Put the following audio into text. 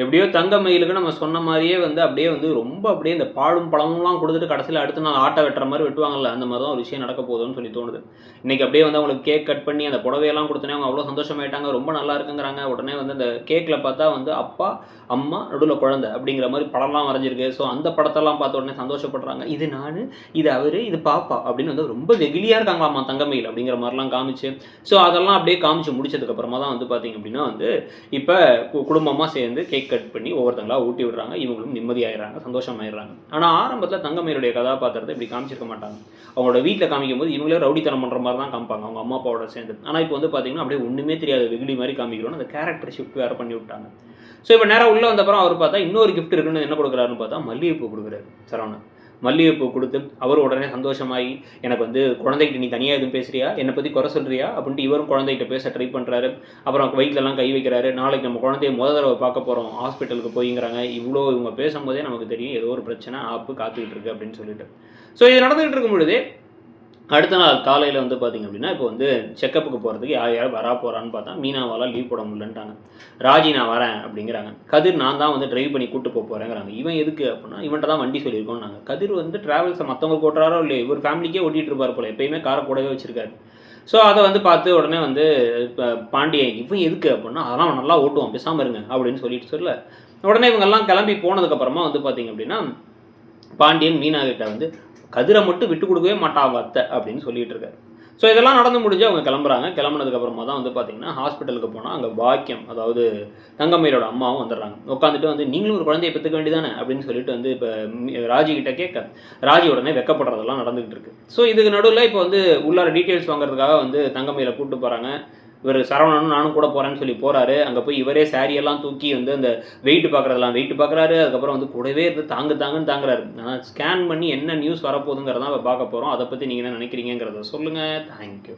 எப்படியோ தங்க மயிலுக்கு நம்ம சொன்ன மாதிரியே வந்து அப்படியே வந்து ரொம்ப அப்படியே இந்த பாழும் பழமும்லாம் கொடுத்துட்டு கடைசியில் அடுத்த நாள் ஆட்டை வெட்டுற மாதிரி வெட்டுவாங்கல்ல அந்த மாதிரி தான் ஒரு விஷயம் நடக்க போகுதுன்னு சொல்லி தோணுது. இன்னைக்கு அப்படியே வந்து அவங்களுக்கு கேக் கட் பண்ணி அந்த புடவையெல்லாம் கொடுத்தனே அவங்க அவ்வளோ சந்தோஷமாயிட்டாங்க ரொம்ப நல்லா இருக்குங்கிறாங்க. உடனே வந்து அந்த கேக்கில் பார்த்தா வந்து அப்பா அம்மா நடுவில் குழந்தை அப்படிங்கிற மாதிரி படம்லாம் வரைஞ்சிருக்கு. ஸோ அந்த படத்தெல்லாம் பார்த்த உடனே சந்தோஷப்படுறாங்க. இது நான் இது அவர் இது பாப்பா அப்படின்னு வந்து ரொம்ப வெகுலியாக இருக்காங்களாம்மா தங்கமயில் அப்படிங்கிற மாதிரிலாம் காமிச்சு. ஸோ அதெல்லாம் அப்படியே காமிச்சு முடிச்சதுக்கப்புறமா தான் வந்து பார்த்தீங்க அப்படின்னா வந்து இப்போ குடும்பமாக சேர்ந்து கேக் கட் பண்ணி ஒவ்வொருத்தங்களா ஊட்டி விடுறாங்க. இவங்களும் நிம்மதியாயிடுறாங்க சந்தோஷமாயிடுறாங்க. ஆனால் ஆரம்பத்தில் தங்கமயிலுடைய கதாபாத்திரத்தை இப்படி காமிச்சிருக்க மாட்டாங்க. அவங்களோட வீட்டில் காமிக்கும் போது இவங்களே ரவுடித்தனம் பண்ணுற மாதிரி தான் காமிப்பாங்க அவங்க அம்மா அப்பாவோட சேர்ந்து. ஆனால் இப்போ வந்து பார்த்தீங்கன்னா அப்படியே ஒன்றுமே தெரியாத வெகுளி மாதிரி காமிக்கிறோன்னு அந்த கேரக்டர் ஷிஃப்ட் வேறு பண்ணி விட்டாங்க. ஸோ இப்போ நேராக உள்ளே வந்தப்பறம் அவர் பார்த்தா இன்னொரு கிஃப்ட் இருக்குன்னு என்ன கொடுக்குறாருன்னு பார்த்தா மல்லிகைப்பூ கொடுக்குறாரு சரவணன். மல்லிகைப்பூ கொடுத்து அவர் உடனே சந்தோஷமாகி எனக்கு வந்து குழந்தைகிட்ட நீ தனியாக எதுவும் பேசுறியா? என்னை பற்றி குறை சொல்கிறியா அப்படின்ட்டு இவரும் குழந்தைகிட்ட பேச ட்ரை பண்ணுறாரு அப்புறம் வயிற்றுலலாம் கை வைக்கிறாரு. நாளைக்கு நம்ம குழந்தைய முத தடவை பார்க்க போகிறோம் ஹாஸ்பிட்டலுக்கு போய்ங்கிறாங்க. இவ்வளோ இவங்க பேசும்போதே நமக்கு தெரியும் ஏதோ ஒரு பிரச்சனை ஆப்பு காத்துக்கிட்டு இருக்கு அப்படின்னு சொல்லிட்டு. ஸோ இது நடந்துகிட்டு இருக்கும் பொழுது அடுத்த நாள் காலையில் வந்து பார்த்தீங்க அப்படின்னா இப்போ வந்து செக்கப்புக்கு போகிறதுக்கு யார் யார் வரா போகிறான்னு பார்த்தா மீனாவால் லீவ் போட முடியலன்ட்டாங்க. ராஜி நான் வரேன் அப்படிங்கிறாங்க. கதிர் நான் தான் வந்து ட்ரைவ் பண்ணி கூட்டு போக போகிறேங்கிறாங்க இவன் எதுக்கு அப்படின்னா இவன்ட்ட தான் வண்டி சொல்லியிருக்கோம் நாங்கள் கதிர் வந்து ட்ராவல்ஸை மற்றவங்க ஓட்டுறாரோ இல்லையோ இவர் ஃபேமிலிக்கே ஓட்டிகிட்டு இருப்பார் போல. எப்பயுமே காரை கூடவே வச்சிருக்காரு. ஸோ அதை வந்து பார்த்து உடனே வந்து இப்போ பாண்டியன் இவன் எதுக்கு அப்படின்னா அதெல்லாம் நல்லா ஓட்டுவான் பேசாமல் இருங்க அப்படின்னு சொல்லிட்டு சொல்ல. உடனே இவங்கெல்லாம் கிளம்பி போனதுக்கப்புறமா வந்து பார்த்திங்க அப்படின்னா பாண்டியன் மீனா கிட்ட வந்து கதிரை மட்டும் விட்டு கொடுக்கவே மாட்டா அவங்க அத்தை அப்படின்னு சொல்லிட்டு இருக்காரு. ஸோ இதெல்லாம் நடந்து முடிஞ்சு அவங்க கிளம்புறாங்க. கிளம்புனதுக்கு அப்புறமா தான் வந்து பார்த்தீங்கன்னா ஹாஸ்பிட்டலுக்கு போனால் அங்கே வாக்கியம் அதாவது தங்கம்மையோட அம்மாவும் வந்துடுறாங்க. உட்காந்துட்டு வந்து நீங்களும் ஒரு குழந்தைய பெற்றுக்க வேண்டியதானே? அப்படின்னு சொல்லிட்டு வந்து இப்போ ராஜி கிட்ட கேட்க ராஜி உடனே வெக்கப்படுறதெல்லாம் நடந்துகிட்டு இருக்கு. ஸோ இதுக்கு நடுவில் இப்போ வந்து உள்ளார டீட்டெயில்ஸ் வாங்குறதுக்காக வந்து தங்கம்மையில கூப்பிட்டு போகிறாங்க இவர் சரவணனும் நானும் கூட போகிறேன்னு சொல்லி போகிறாரு அங்கே போய் இவரே சாரியெல்லாம் தூக்கி வந்து அந்த வெயிட் பார்க்குறதெல்லாம் வெயிட் பார்க்குறாரு அதுக்கப்புறம் வந்து கூடவே இருந்து தாங்கு தாங்குன்னு தாங்குறாரு. ஆனால் ஸ்கேன் பண்ணி என்ன நியூஸ் வரப்போகுதுங்கிறதான் பார்க்க போகிறோம் அதை பற்றி நீங்கள் என்ன நினைக்கிறீங்கிறத சொல்லுங்கள் தேங்க்யூ